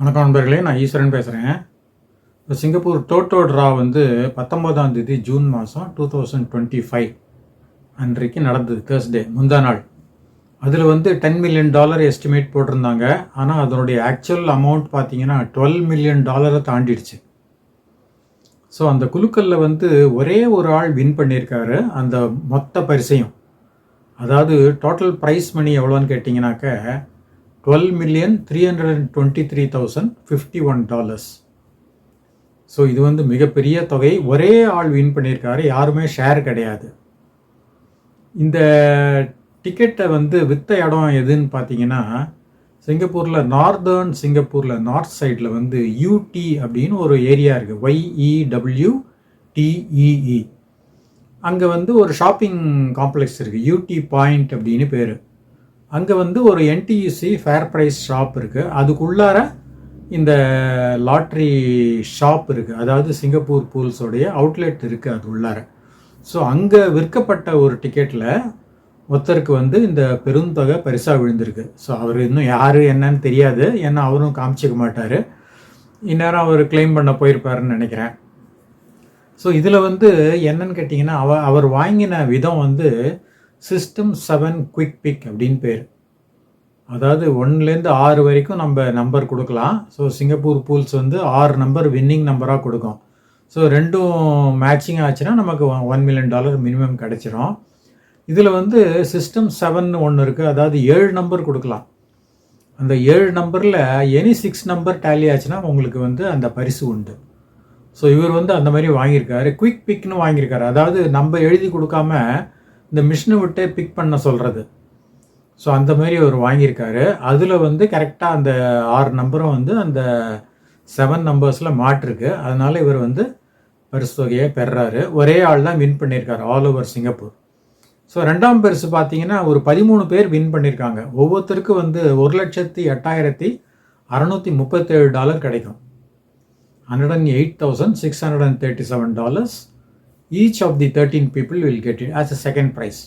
வணக்கம் நண்பர்களே நான் ஈஸ்வரன் பேசுகிறேன் இப்போ சிங்கப்பூர் டோட்டோ ட்ரா வந்து பத்தொம்போதாம் தேதி ஜூன் மாதம் டூ தௌசண்ட் டுவெண்ட்டி ஃபைவ் அன்றைக்கு நடந்தது தேர்ஸ்டே முந்தா நாள். அதில் வந்து டென் மில்லியன் டாலர் எஸ்டிமேட் போட்டிருந்தாங்க. ஆனால் அதனுடைய ஆக்சுவல் அமௌண்ட் பார்த்தீங்கன்னா டுவெல் மில்லியன் டாலரை தாண்டிடுச்சு. ஸோ அந்த குலுக்கல்ல வந்து ஒரே ஒரு ஆள் வின் பண்ணியிருக்காரு அந்த மொத்த பரிசையும். அதாவது டோட்டல் ப்ரைஸ் மணி எவ்வளோன்னு கேட்டிங்கனாக்க twelve million three hundred and twenty three thousand fifty one dollars so இது வந்து மிகப்பெரிய தொகை. ஒரே ஆள் வின் பண்ணியிருக்காரு. யாருமே ஷேர் கிடையாது. இந்த டிக்கெட்டை வந்து வித்த இடம் எதுன்னு பார்த்தீங்கன்னா சிங்கப்பூரில் நார்தர்ன் சிங்கப்பூரில் நார்த் சைடில் வந்து யூடி அப்படின்னு ஒரு ஏரியா இருக்குது ஒய்இடபிள்யூ டிஇஇ அங்கே வந்து ஒரு ஷாப்பிங் காம்ப்ளெக்ஸ் இருக்குது யூடி பாயிண்ட் அப்படின்னு பேர். அங்கே வந்து ஒரு என்டியூசி ஃபேர் ப்ரைஸ் ஷாப் இருக்குது அதுக்குள்ளார இந்த லாட்ரி ஷாப் இருக்குது அதாவது சிங்கப்பூர் பூல்ஸோடைய அவுட்லெட் இருக்குது அது உள்ளார. ஸோ அங்கே விற்கப்பட்ட ஒரு டிக்கெட்டில் ஒருத்தருக்கு வந்து இந்த பெருந்தொகை பரிசாக விழுந்திருக்கு. ஸோ அவர் இன்னும் யார் என்னன்னு தெரியாது. ஏன்னா அவரும் காமிச்சிக்க மாட்டார். இந்நேரம் அவர் கிளைம் பண்ண போயிருப்பாருன்னு நினைக்கிறேன். ஸோ இதில் வந்து என்னன்னு கேட்டிங்கன்னா அவ அவர் வாங்கின விதம் வந்து சிஸ்டம் செவன் குவிக் பிக் அப்படின்னு பேர். அதாவது ஒன்லேருந்து ஆறு வரைக்கும் நம்ம நம்பர் கொடுக்கலாம். ஸோ சிங்கப்பூர் பூல்ஸ் வந்து ஆறு நம்பர் வின்னிங் நம்பராக கொடுக்கும். ஸோ ரெண்டும் மேட்சிங் ஆச்சுன்னா நமக்கு ஒன் மில்லியன் டாலர் மினிமம் கிடச்சிரும். இதில் வந்து சிஸ்டம் செவன் ஒன்று இருக்குது அதாவது ஏழு நம்பர் கொடுக்கலாம். அந்த ஏழு நம்பரில் எனி சிக்ஸ் நம்பர் டேலி ஆச்சுன்னா உங்களுக்கு வந்து அந்த பரிசு உண்டு. ஸோ இவர் வந்து அந்த மாதிரி வாங்கியிருக்காரு. குயிக் பிக்னு வாங்கியிருக்காரு. அதாவது நம்ம எழுதி கொடுக்காம இந்த மிஷினை விட்டே பிக் பண்ண சொல்கிறது ஸோ அந்த மாதிரி அவர் வாங்கியிருக்காரு. அதில் வந்து கரெக்டாக அந்த ஆறு நம்பரும் வந்து அந்த செவன் நம்பர்ஸில் மாட்டிருக்கு. அதனால் இவர் வந்து பரிசு தொகையை பெறாரு. ஒரே ஆள் தான் வின் பண்ணியிருக்காரு ஆல் ஓவர் சிங்கப்பூர். ஸோ ரெண்டாம் பரிசு பார்த்தீங்கன்னா ஒரு பதிமூணு பேர் வின் பண்ணியிருக்காங்க. ஒவ்வொருத்தருக்கும் வந்து ஒரு லட்சத்தி எட்டாயிரத்தி அறநூற்றி முப்பத்தேழு டாலர் கிடைக்கும். Hundred and eight thousand six hundred and thirty seven dollars each of the thirteen people will get it as a second prize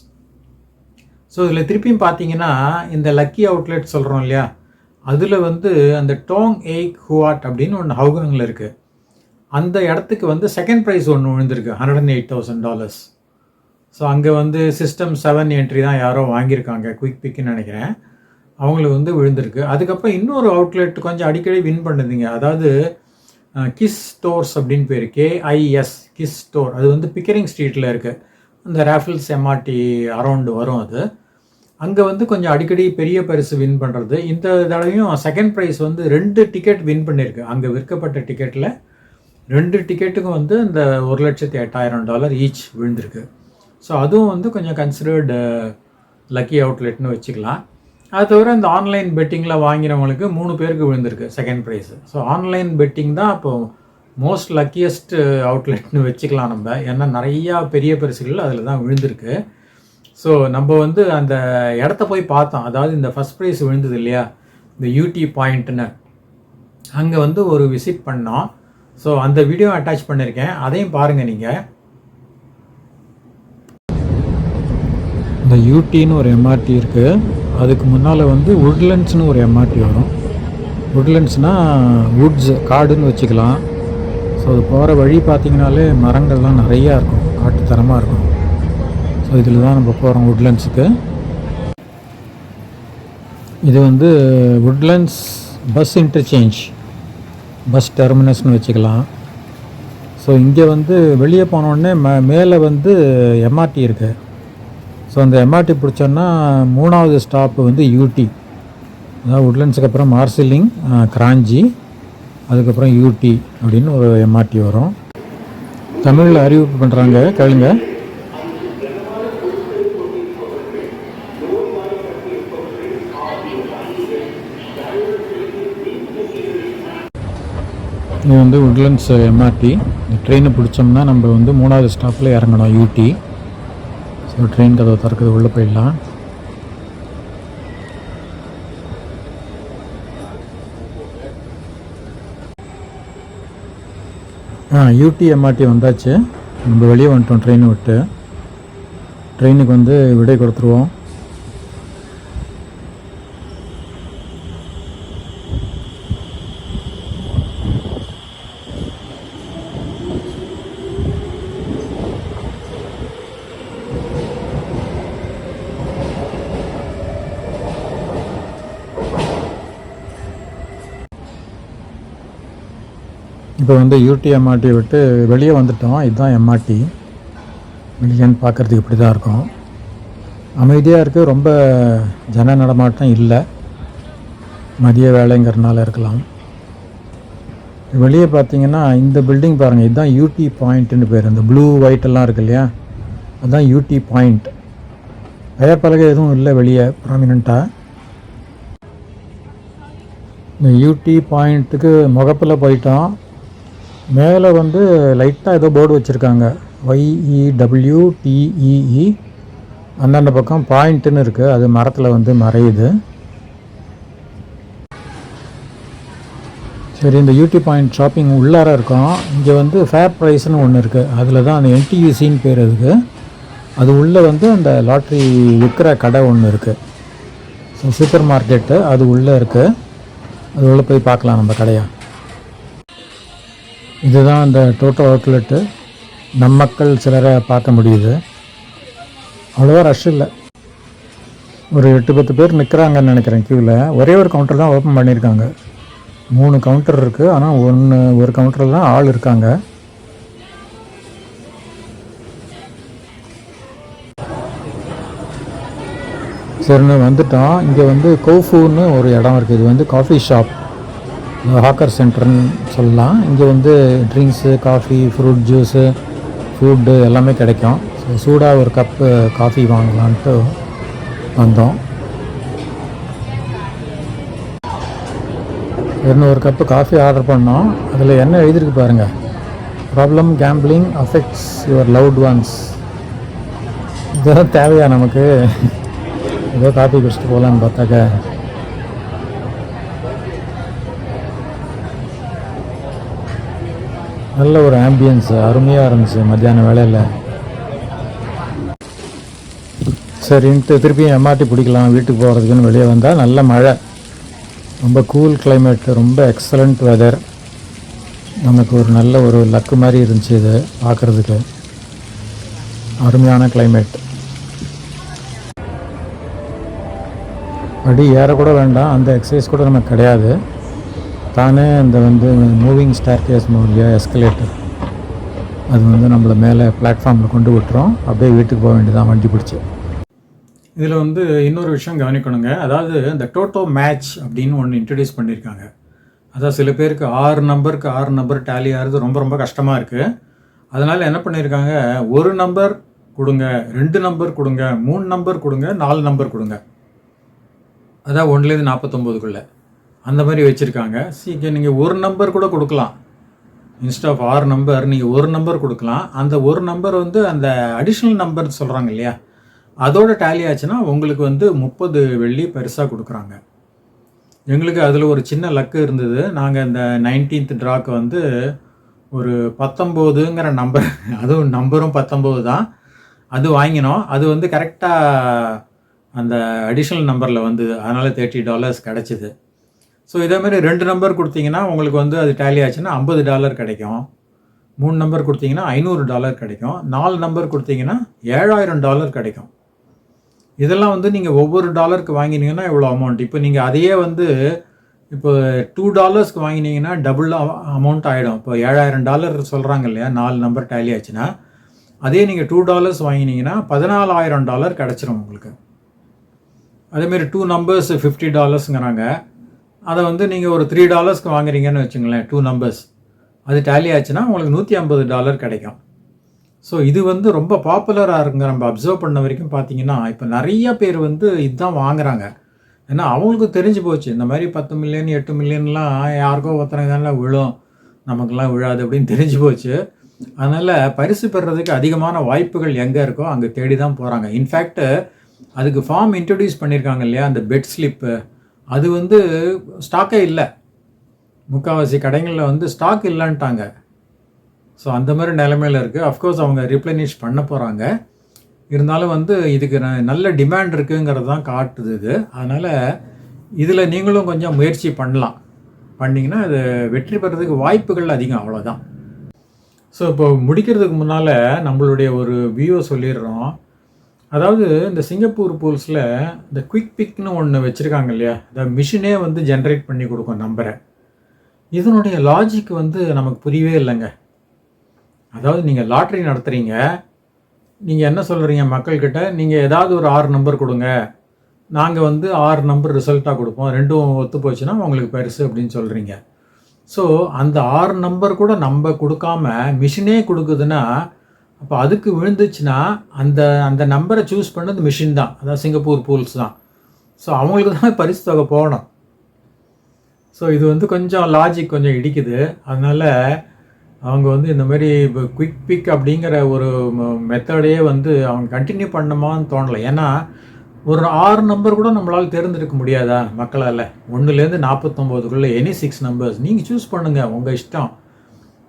so இதில் திருப்பியும் பார்த்தீங்கன்னா இந்த லக்கி அவுட்லெட் சொல்கிறோம் இல்லையா? அதில் வந்து அந்த டோங் எய்க் ஹுவாட் அப்படின்னு ஒன்று ஹவுகனில் இருக்குது அந்த இடத்துக்கு வந்து செகண்ட் ப்ரைஸ் ஒன்று விழுந்திருக்கு hundred and eight thousand dollars so அங்கே வந்து சிஸ்டம் செவன் என்ட்ரி தான் யாரோ வாங்கியிருக்காங்க குயிக் பிக்குன்னு நினைக்கிறேன். அவங்களுக்கு வந்து விழுந்திருக்கு. அதுக்கப்புறம் இன்னொரு அவுட்லெட் கொஞ்சம் அடிக்கடி வின் பண்ணுதுங்க அதாவது கிஸ் ஸ்டோர்ஸ் அப்படின்னு பேர் கேஐஎஸ் கிஸ் ஸ்டோர் அது வந்து பிக்கரிங் ஸ்ட்ரீட்டில் இருக்குது அந்த ரேஃபிள்ஸ் எம்ஆர்டி அரௌண்டு வரும் அது. அங்கே வந்து கொஞ்சம் அடிக்கடி பெரிய பரிசு வின் பண்ணுறது இந்த தடவையும் செகண்ட் ப்ரைஸ் வந்து ரெண்டு டிக்கெட் வின் பண்ணியிருக்கு அங்கே விற்கப்பட்ட டிக்கெட்டில் ரெண்டு டிக்கெட்டுக்கும் வந்து இந்த ஒரு லட்சத்தி எட்டாயிரம் டாலர் ஈச் விழுந்திருக்கு. ஸோ அதுவும் வந்து கொஞ்சம் கன்சிடர்டு லக்கி அவுட்லெட்னு வச்சுக்கலாம். அது தவிர இந்த ஆன்லைன் பெட்டிங்கில் வாங்கினவங்களுக்கு மூணு பேருக்கு விழுந்திருக்கு second prize so online betting தான் இப்போது மோஸ்ட் லக்கியஸ்ட் அவுட்லெட்னு வச்சுக்கலாம் நம்ம. ஏன்னா நிறையா பெரிய பரிசுகள் அதில் தான் விழுந்திருக்கு. ஸோ நம்ம வந்து அந்த இடத்த போய் பார்த்தோம். அதாவது இந்த ஃபஸ்ட் ப்ரைஸ் விழுந்தது இல்லையா? இந்த யூடி பாயிண்ட்டுன்னு அங்கே வந்து ஒரு விசிட் பண்ணோம். ஸோ அந்த வீடியோ அட்டாச் பண்ணியிருக்கேன் அதையும் பாருங்கள் நீங்கள் இந்த யூடின்னு ஒரு எம்ஆர்டி இருக்குது அதுக்கு முன்னால் வந்து உட்லண்ட்ஸ்னு ஒரு எம்ஆர்டி வரும். உட்லண்ட்ஸ்னால் வுட்ஸ் காடுன்னு வச்சுக்கலாம். ஸோ அது போகிற வழி பார்த்திங்கனாலே மரங்கள்லாம் நிறையா இருக்கும். காட்டுத்தரமாக இருக்கும். ஸோ இதில் தான் நம்ம போகிறோம் உட்லண்ட்ஸுக்கு இது வந்து உட்லண்ட்ஸ் பஸ் இன்டர்சேஞ்ச் பஸ் டெர்மினஸ்னு வச்சுக்கலாம். ஸோ இங்கே வந்து வெளியே போனோடனே ம மேலே வந்து எம்ஆர்டி இருக்குது ஸோ அந்த எம்ஆர்டி பிடிச்சோன்னா மூணாவது ஸ்டாப்பு வந்து யூடி அதாவது உட்லண்ட்ஸுக்கு அப்புறம் மார்சிலிங் கிராஞ்சி. அதுக்கப்புறம் யூடி அப்படின்னு ஒரு எம்ஆர்டி வரும். தமிழில் அறிவிப்பு பண்ணுறாங்க கேளுங்க. இது வந்து உட்லண்ட்ஸ் எம்ஆர்டி இந்த ட்ரெயினை பிடிச்சோம்னா நம்ம வந்து மூணாவது ஸ்டாப்பில் இறங்கணும் யூடி ஸோ ட்ரெயின் கதவை திறக்குது உள்ளே போயிடலாம். ஆ யூடி எம்ஆர்டி வந்தாச்சு. நம்ம வெளியே வந்துட்டோம் ட்ரெயினை விட்டு. ட்ரெயினுக்கு வந்து விடை கொடுத்துருவோம். இப்போ வந்து யூடி எம்ஆர்டி விட்டு வெளியே வந்துட்டோம். இதுதான் எம்ஆர்டி வெளியேன்னு பார்க்குறதுக்கு இப்படி தான் இருக்கும். அமைதியாக இருக்குது ரொம்ப ஜன நடமாட்டம் இல்லை. மதிய வேலைங்கிறனால இருக்கலாம். வெளியே பார்த்தீங்கன்னா இந்த பில்டிங் பாருங்கள் இதுதான் யூடி பாயிண்ட்டுன்னு பேர். இந்த ப்ளூ ஒயிட் எல்லாம் இருக்கு இல்லையா? அதுதான் யூடி பாயிண்ட் பெயர் எதுவும் இல்லை வெளியே ப்ராமினண்ட்டாக இந்த யூடி பாயிண்ட்டுக்கு முகப்பில் போயிட்டோம். மேலே வந்து லைட்டாக ஏதோ போர்டு வச்சுருக்காங்க. ஒய்இடபிள்யூ டிஇஇ அந்தந்த பக்கம் பாயிண்ட்டுன்னு இருக்குது அது மரத்தில் வந்து மறையுது. சரி இந்த யூடி பாயிண்ட் ஷாப்பிங் உள்ளார இருக்கோம். இங்கே வந்து ஃபேர் ப்ரைஸ்னு ஒன்று இருக்குது அதில் தான் அந்த என்டியூசின்னு பேர் அதுக்கு அது உள்ளே வந்து அந்த லாட்ரி விற்கிற கடை ஒன்று இருக்குது ஸோ சூப்பர் மார்க்கெட்டு அது உள்ளே இருக்குது அது உள்ளே போய் பார்க்கலாம் நம்ம கடையாக இதுதான் அந்த டோட்டோ அவுட்லெட்டு நம் மக்கள் சிலரை பார்க்க முடியுது. அவ்வளோவா ரஷ் இல்லை. ஒரு எட்டு பத்து பேர் நிற்கிறாங்கன்னு நினைக்கிறேன் க்யூவில் ஒரே ஒரு கவுண்டர் தான் ஓப்பன் பண்ணியிருக்காங்க. மூணு கவுண்டர் இருக்குது ஆனால் ஒன்று ஒரு கவுண்டரில் தான் ஆள் இருக்காங்க. சரின்னு வந்துட்டோம். இங்கே வந்து கோஃபூன்னு ஒரு இடம் இருக்குது இது வந்து காஃபி ஷாப் ஹாக்கர் சென்டர்னு சொல்லலாம். இங்கே வந்து drinks coffee fruit juice food எல்லாமே கிடைக்கும். ஸோ சூடாக ஒரு கப்பு காஃபி வாங்கலான்ட்டு வந்தோம். இரநூறு கப்பு காஃபி ஆர்டர் பண்ணோம். அதில் என்ன எழுதியிருக்கு பாருங்கள் problem gambling affects your loved ones இதெல்லாம் தேவையா நமக்கு? ஏதோ காஃபி குடிச்சிட்டு போகலான்னு பார்த்தாக்க. நல்ல ஒரு ஆம்பியன்ஸ் அருமையாக இருந்துச்சு மத்தியான வேலையில். சரின்ட்டு திருப்பியும் எம்ஆர்டி பிடிக்கலாம் வீட்டுக்கு போகிறதுக்குன்னு வெளியே வந்தால் நல்ல மழை. ரொம்ப கூல் கிளைமேட் ரொம்ப எக்ஸலண்ட் வெதர் நமக்கு ஒரு நல்ல ஒரு லக்கு மாதிரி இருந்துச்சு இது பார்க்குறதுக்கு அருமையான கிளைமேட் படி ஏறக்கூட வேண்டாம் அந்த எக்ஸசைஸ் கூட நமக்கு கிடையாது. தானே இந்த வந்து மூவிங் ஸ்டார் கேஸ் எஸ்கலேட்டர் அது வந்து நம்மளை மேலே பிளாட்ஃபார்மில் கொண்டு விட்டுறோம் அப்படியே வீட்டுக்கு போக வேண்டியதான் வண்டி பிடிச்சி. இதில் வந்து இன்னொரு விஷயம் கவனிக்கணுங்க. அதாவது இந்த டோட்டோ மேட்ச் அப்படின்னு ஒன்று இன்ட்ரடியூஸ் பண்ணியிருக்காங்க. அதான் சில பேருக்கு ஆறு நம்பருக்கு ஆறு நம்பர் டேலி ஆகிறது ரொம்ப ரொம்ப கஷ்டமாக இருக்குது அதனால் என்ன பண்ணியிருக்காங்க? ஒரு நம்பர் கொடுங்க ரெண்டு நம்பர் கொடுங்க மூணு நம்பர் கொடுங்க நாலு நம்பர் கொடுங்க. அதான் ஒன்றுலேருந்து நாற்பத்தொம்போதுக்குள்ளே. அந்த மாதிரி வச்சுருக்காங்க. சீக்கிர நீங்கள் ஒரு நம்பர் கூட கொடுக்கலாம். இன்ஸ்ட் ஆஃப் ஆறு நம்பர் நீங்கள் ஒரு நம்பர் கொடுக்கலாம். அந்த ஒரு நம்பர் வந்து அந்த அடிஷ்னல் நம்பர் சொல்கிறாங்க இல்லையா? அதோட டேலி ஆச்சுன்னா உங்களுக்கு வந்து முப்பது வெள்ளி பெருசாக கொடுக்குறாங்க. எங்களுக்கு அதில் ஒரு சின்ன லக்கு இருந்தது. நாங்கள் இந்த நைன்டீன்த் ட்ராக்கு வந்து ஒரு பத்தொம்போதுங்கிற நம்பர் அதுவும் நம்பரும் பத்தொம்போது தான். அது வாங்கினோம். அது வந்து கரெக்டாக அந்த அடிஷ்னல் நம்பரில் வந்து அதனால் தேர்ட்டி டாலர்ஸ் கிடச்சிது. ஸோ இதே மாதிரி ரெண்டு நம்பர் கொடுத்தீங்கன்னா உங்களுக்கு வந்து அது டேலி ஆச்சுன்னா ஐம்பது டாலர் கிடைக்கும். மூணு நம்பர் கொடுத்தீங்கன்னா ஐநூறு டாலர் கிடைக்கும். நாலு நம்பர் கொடுத்தீங்கன்னா ஏழாயிரம் டாலர் கிடைக்கும். இதெல்லாம் வந்து நீங்கள் ஒவ்வொரு டாலருக்கு வாங்கினீங்கன்னா இவ்வளோ அமௌண்ட் இப்போ நீங்கள் அதையே வந்து இப்போ டூ டாலர்ஸ்க்கு வாங்கினீங்கன்னா டபுள் அமௌண்ட் ஆகிடும் இப்போ ஏழாயிரம் டாலர் சொல்கிறாங்க இல்லையா நாலு நம்பர் டேலி ஆச்சுன்னா அதே நீங்கள் டூ டாலர்ஸ் வாங்கினீங்கன்னா பதினாலாயிரம் டாலர் கிடச்சிரும் உங்களுக்கு. அதேமாரி டூ நம்பர்ஸ் ஃபிஃப்டி டாலர்ஸுங்கிறாங்க அதை வந்து நீங்கள் ஒரு த்ரீ டாலர்ஸ்க்கு வாங்குறீங்கன்னு வச்சுங்களேன் டூ நம்பர்ஸ் அது டேலி ஆச்சுன்னா உங்களுக்கு நூற்றி ஐம்பது டாலர் கிடைக்கும். ஸோ இது வந்து ரொம்ப பாப்புலராக இருங்க நம்ம அப்சர்வ் பண்ண வரைக்கும் பார்த்தீங்கன்னா இப்போ நிறைய பேர் வந்து இதுதான் வாங்குறாங்க. ஏன்னா அவங்களுக்கு தெரிஞ்சு போச்சு. இந்த மாதிரி பத்து மில்லியன் எட்டு மில்லியன்லாம் யாருக்கோ ஒருத்தனை தானே விழும். நமக்கெல்லாம் விழாது அப்படின்னு தெரிஞ்சு போச்சு. அதனால் பரிசு பெறுறதுக்கு அதிகமான வாய்ப்புகள் எங்கே இருக்கோ அங்கே தேடி தான் போகிறாங்க இன்ஃபேக்ட்டு அதுக்கு ஃபார்ம் இன்ட்ரடியூஸ் பண்ணியிருக்காங்க இல்லையா? அந்த பெட் ஸ்லிப்பு அது வந்து ஸ்டாக்கே இல்லை. முக்கால்வாசி கடைகளில் வந்து ஸ்டாக் இல்லைன்ட்டாங்க. ஸோ அந்த மாதிரி நிலைமையில் இருக்குது அஃப்கோர்ஸ் அவங்க ரிப்ளனிஷ் பண்ண போகிறாங்க இருந்தாலும் வந்து இதுக்கு ந- நல்ல டிமாண்ட் இருக்குங்கிறது தான் காட்டுது இது. அதனால் இதில் நீங்களும் கொஞ்சம் முயற்சி பண்ணலாம். பண்ணிங்கன்னா அது வெற்றி பெறதுக்கு வாய்ப்புகள் அதிகம் அவ்வளோதான் ஸோ இப்போ முடிக்கிறதுக்கு முன்னால் நம்மளுடைய ஒரு வியூவை சொல்லிடுறோம். அதாவது இந்த சிங்கப்பூர் பூல்ஸில் இந்த குயிக் பிக்னு ஒன்று வச்சுருக்காங்க இல்லையா? இந்த மிஷினே வந்து ஜென்ரேட் பண்ணி கொடுக்கும் நம்பரை இதனுடைய லாஜிக் வந்து நமக்கு புரியவே இல்லைங்க. அதாவது நீங்கள் லாட்ரி நடத்துகிறீங்க நீங்கள் என்ன சொல்கிறீங்க மக்கள்கிட்ட? நீங்கள் ஏதாவது ஒரு ஆறு நம்பர் கொடுங்க. நாங்கள் வந்து ஆறு நம்பர் ரிசல்ட்டாக கொடுப்போம். ரெண்டும் ஒத்து போச்சுன்னா உங்களுக்கு பெருசு அப்படின்னு சொல்கிறீங்க ஸோ அந்த ஆறு நம்பர் கூட நம்ம கொடுக்காம மிஷினே கொடுக்குதுன்னா அப்போ அதுக்கு விழுந்துச்சுன்னா அந்த அந்த நம்பரை சூஸ் பண்ணது மிஷின் தான். அதான் சிங்கப்பூர் பூல்ஸ் தான். ஸோ அவங்களுக்கு தான் பரிசு தொகை போகணும் ஸோ இது வந்து கொஞ்சம் லாஜிக் கொஞ்சம் இடிக்குது. அதனால் அவங்க வந்து இந்த மாதிரி இப்போ குயிக் பிக் அப்படிங்கிற ஒரு மெத்தடையே வந்து அவங்க கண்டினியூ பண்ணணுமான்னு தோணலை. ஏன்னா ஒரு ஆறு நம்பர் கூட நம்மளால் தேர்ந்தெடுக்க முடியாதா மக்களால்? ஒன்றுலேருந்து நாற்பத்தொம்போதுக்குள்ளே எனி சிக்ஸ் நம்பர்ஸ் நீங்கள் சூஸ் பண்ணுங்கள் உங்கள் இஷ்டம்.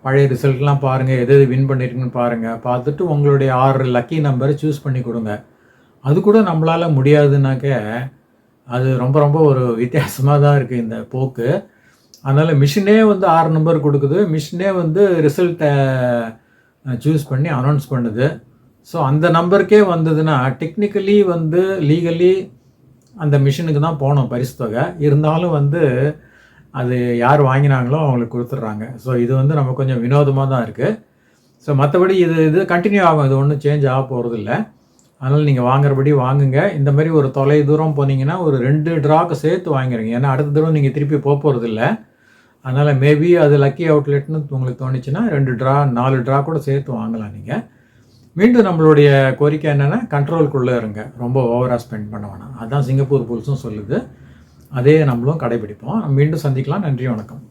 பழைய ரிசல்ட்லாம் பாருங்கள் எது எது வின் பண்ணியிருக்குன்னு பாருங்கள் பார்த்துட்டு உங்களுடைய ஆறு லக்கி நம்பரை சூஸ் பண்ணி கொடுங்க. அது கூட நம்மளால் முடியாதுனாக்க அது ரொம்ப ரொம்ப ஒரு வித்தியாசமாக தான் இருக்குது இந்த போக்கு. அதனால் மிஷினே வந்து ஆறு நம்பர் கொடுக்குது. மிஷினே வந்து ரிசல்ட்டை சூஸ் பண்ணி அனௌன்ஸ் பண்ணுது. ஸோ அந்த நம்பருக்கே வந்ததுன்னா டெக்னிக்கலி வந்து லீகலி அந்த மிஷினுக்கு தான் போனோம் பரிசு தொகை. இருந்தாலும் வந்து அது யார் வாங்கினாங்களோ அவங்களுக்கு கொடுத்துட்றாங்க. ஸோ இது வந்து நம்ம கொஞ்சம் வினோதமாக தான் இருக்குது ஸோ மற்றபடி இது இது கண்டினியூ ஆகும். இது ஒன்றும் சேஞ்ச் ஆக போகிறது இல்லை அதனால் நீங்கள் வாங்குறபடி வாங்குங்க. இந்த மாதிரி ஒரு தொலை தூரம் போனீங்கன்னா ஒரு ரெண்டு ட்ராக்கு சேர்த்து வாங்கிடுங்க ஏன்னா அடுத்த தூரம் நீங்கள் திருப்பி போக போகிறது இல்லை அதனால் மேபி அது லக்கி அவுட்லெட்னு உங்களுக்கு தோணுச்சுன்னா ரெண்டு ட்ரா நாலு ட்ரா கூட சேர்த்து வாங்கலாம் நீங்கள் மீண்டும் நம்மளுடைய கோரிக்கை என்னென்னா கண்ட்ரோல்குள்ளே இருங்க. ரொம்ப ஓவராக ஸ்பெண்ட் பண்ண வேணாம். அதுதான் சிங்கப்பூர் பூல்ஸும் சொல்லுது. அதே நம்மளும் கடைபிடிப்போம். மீண்டும் சந்திக்கலாம். நன்றி வணக்கம்.